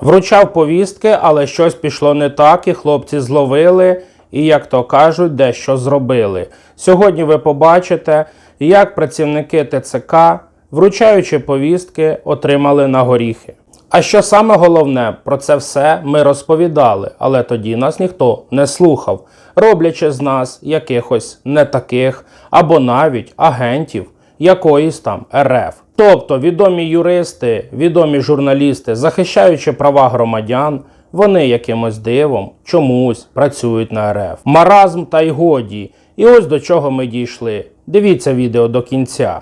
Вручав повістки, але щось пішло не так, і хлопці зловили, і, як то кажуть, дещо зробили. Сьогодні ви побачите, як працівники ТЦК, вручаючи повістки, отримали на горіхи. А що саме головне, про це все ми розповідали, але тоді нас ніхто не слухав, роблячи з нас якихось не таких або навіть агентів якоїсь там РФ. Тобто відомі юристи, відомі журналісти, захищаючи права громадян, вони якимось дивом чомусь працюють на РФ. Маразм та й годі. І ось до чого ми дійшли. Дивіться відео до кінця.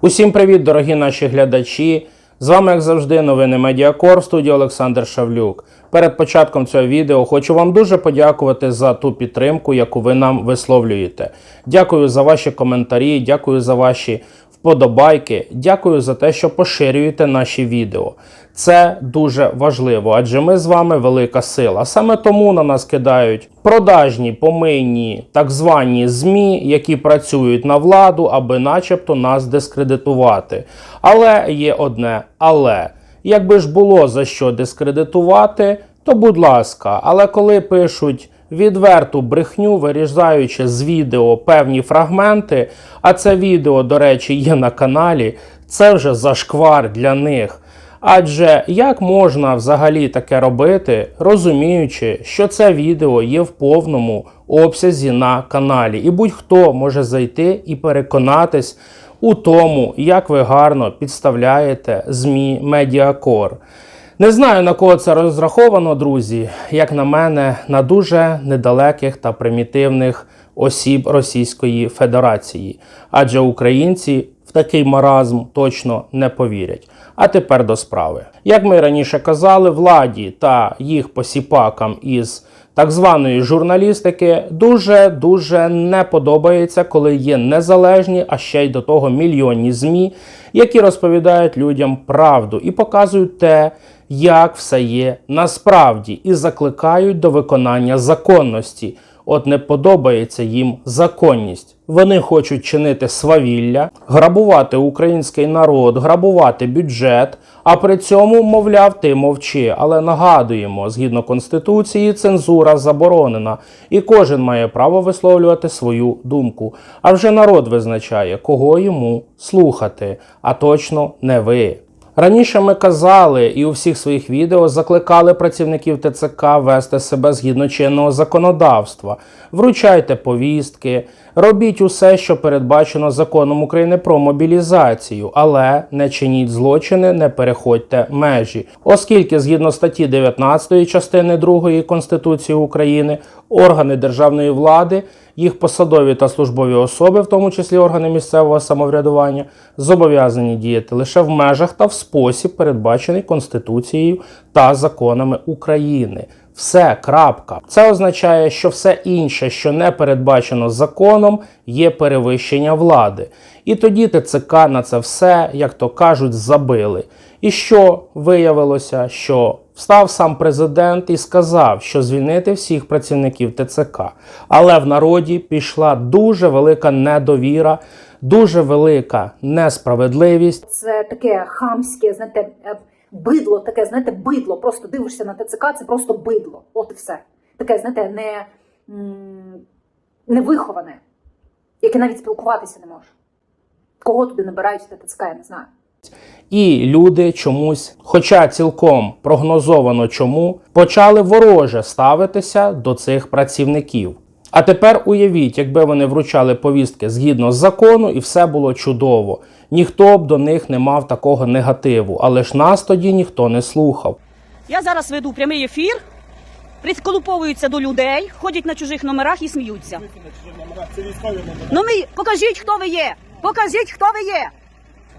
Усім привіт, дорогі наші глядачі. З вами, як завжди, новини Медіакор студії Олександр Шавлюк. Перед початком цього відео хочу вам дуже подякувати за ту підтримку, яку ви нам висловлюєте. Дякую за ваші коментарі, дякую за ваші вподобайки, дякую за те, що поширюєте наші відео. Це дуже важливо, адже ми з вами велика сила. Саме тому на нас кидають продажні, помийні, так звані ЗМІ, які працюють на владу, аби начебто нас дискредитувати. Але є одне але. Якби ж було за що дискредитувати, то будь ласка, але коли пишуть відверту брехню, вирізаючи з відео певні фрагменти, а це відео, до речі, є на каналі, це вже зашквар для них. Адже як можна взагалі таке робити, розуміючи, що це відео є в повному обсязі на каналі, і будь-хто може зайти і переконатись у тому, як ви гарно підставляєте ЗМІ Медіакор. Не знаю на кого це розраховано, друзі. Як на мене, на дуже недалеких та примітивних осіб Російської Федерації, адже українці в такий маразм точно не повірять. А тепер до справи. Як ми раніше казали, владі та їх посіпакам із так званої журналістики дуже дуже не подобається, коли є незалежні, а ще й до того мільйонні ЗМІ, які розповідають людям правду і показують те, як все є насправді, і закликають до виконання законності. От не подобається їм законність. Вони хочуть чинити свавілля, грабувати український народ, грабувати бюджет. А при цьому, мовляв, ти мовчи. Але нагадуємо, згідно конституції, цензура заборонена, і кожен має право висловлювати свою думку. А вже народ визначає, кого йому слухати, а точно не ви. Раніше ми казали і у всіх своїх відео закликали працівників ТЦК вести себе згідно чинного законодавства. Вручайте повістки, робіть усе, що передбачено законом України про мобілізацію, але не чиніть злочини, не переходьте межі. Оскільки згідно статті 19 частини 2 Конституції України органи державної влади, їх посадові та службові особи, в тому числі органи місцевого самоврядування, зобов'язані діяти лише в межах та в спосіб, передбачений Конституцією та законами України. Все, крапка. Це означає, що все інше, що не передбачено законом, є перевищення влади. І тоді ТЦК на це все, як то кажуть, забили. І що виявилося, що встав сам президент і сказав, що звільнити всіх працівників ТЦК. Але в народі пішла дуже велика недовіра, дуже велика несправедливість. Це таке хамське, знаєте, е, бидло, таке, знаєте, бидло. Просто дивишся на ТЦК, це просто бидло. От і все. Таке, знаєте, не, невиховане, яке навіть спілкуватися не може. Кого туди набирають ТЦК, я не знаю. І люди чомусь, хоча цілком прогнозовано чому, почали вороже ставитися до цих працівників. А тепер уявіть, якби вони вручали повістки згідно з закону, і все було чудово. Ніхто б до них не мав такого негативу, але ж нас тоді ніхто не слухав. Я зараз веду прямий ефір, присколуповуються до людей, ходять на чужих номерах і сміються. Ну ми покажіть, хто ви є. Покажіть, хто ви є.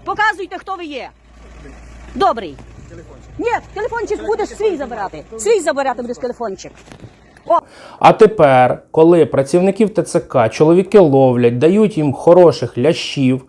Показуйте, хто ви є. Добрий. Ні, телефончик будеш свій забирати. Свій забирати будеш телефончик. А тепер, коли працівників ТЦК чоловіки ловлять, дають їм хороших лящів.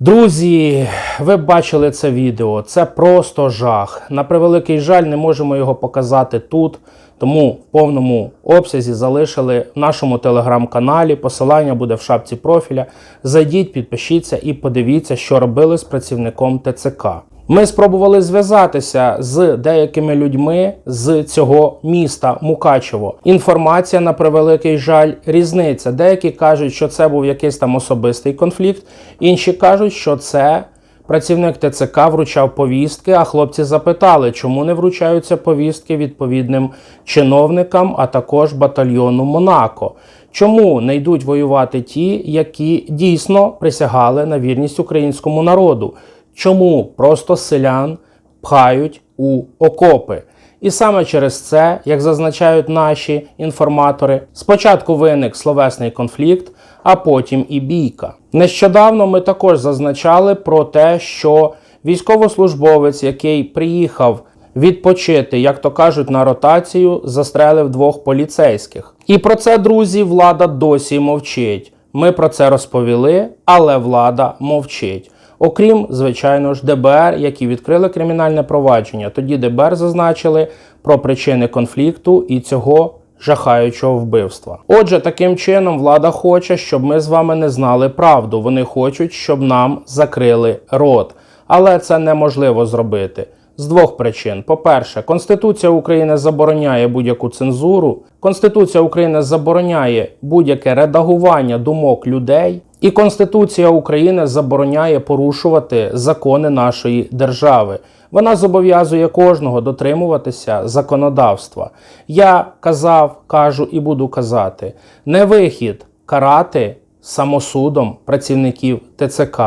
Друзі, ви бачили це відео. Це просто жах. На превеликий жаль, не можемо його показати тут, Тому в повному обсязі залишили в нашому телеграм-каналі. Посилання буде в шапці профіля. Зайдіть, підпишіться і подивіться, що робили з працівником ТЦК. Ми спробували зв'язатися з деякими людьми з цього міста Мукачево. Інформація на превеликий жаль різниця. Деякі кажуть, що це був якийсь там особистий конфлікт, інші кажуть, що це працівник ТЦК вручав повістки. А хлопці запитали, чому не вручаються повістки відповідним чиновникам, а також батальйону Монако. Чому не йдуть воювати ті, які дійсно присягали на вірність українському народу? Чому просто селян пхають у окопи? І саме через це, як зазначають наші інформатори, спочатку виник словесний конфлікт, а потім і бійка. Нещодавно ми також зазначали про те, що військовослужбовець, який приїхав відпочити, як то кажуть, на ротацію, застрелив двох поліцейських. І про це, друзі, влада досі мовчить. Ми про це розповіли, але влада мовчить. Окрім, звичайно ж, ДБР, які відкрили кримінальне провадження. Тоді ДБР зазначили про причини конфлікту і цього жахаючого вбивства. Отже, таким чином влада хоче, щоб ми з вами не знали правду. Вони хочуть, щоб нам закрили рот. Але це неможливо зробити. З двох причин: по-перше, Конституція України забороняє будь-яку цензуру. Конституція України забороняє будь-яке редагування думок людей, і Конституція України забороняє порушувати закони нашої держави. Вона зобов'язує кожного дотримуватися законодавства. Я казав, кажу і буду казати: не вихід карати самосудом працівників ТЦК.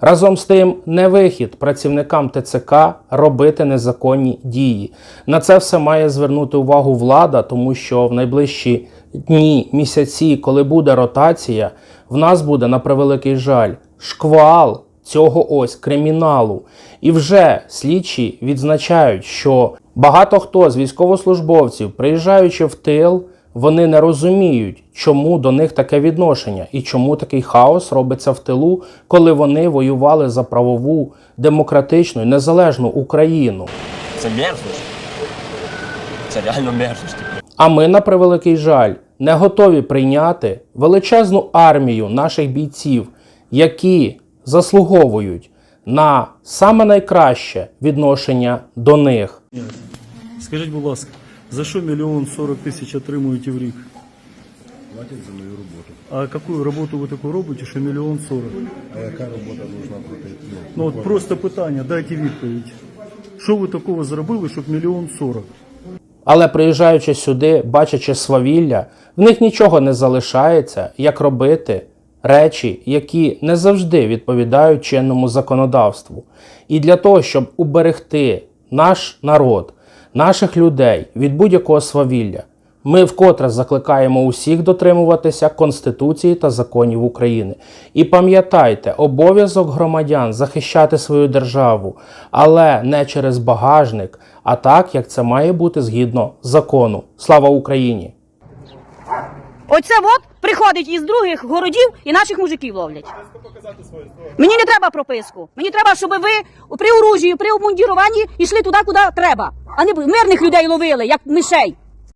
Разом з тим, не вихід працівникам ТЦК робити незаконні дії. На це все має звернути увагу влада, тому що в найближчі дні, місяці, коли буде ротація, в нас буде на превеликий жаль шквал цього ось криміналу. І вже слідчі відзначають, що багато хто з військовослужбовців, приїжджаючи в тил, вони не розуміють, чому до них таке відношення і чому такий хаос робиться в тилу, коли вони воювали за правову, демократичну і незалежну Україну. Це мерзость. Це реально мерзость. А ми, на превеликий жаль, не готові прийняти величезну армію наших бійців, які заслуговують на саме найкраще відношення до них. Скажіть, будь ласка, за що мільйон сорок тисяч отримуєте в рік? Платять за мою роботу. А яку роботу ви таку робите, що мільйон сорок? А яка робота должна бути? Ну, Ну от просто питання, дайте відповідь. Що ви такого зробили, щоб мільйон сорок? Але приїжджаючи сюди, бачачи свавілля, в них нічого не залишається, як робити речі, які не завжди відповідають чинному законодавству. І для того, щоб уберегти наш народ, наших людей від будь-якого свавілля, ми вкотре закликаємо усіх дотримуватися Конституції та законів України. І пам'ятайте, обов'язок громадян захищати свою державу, але не через багажник, а так, як це має бути згідно закону. Слава Україні! Оце от приходить із других городів і наших мужиків ловлять. Мені не треба прописку. Мені треба, щоб ви при оружії, при обмундіруванні йшли туди, куди треба, а не мирних людей ловили, як мишей.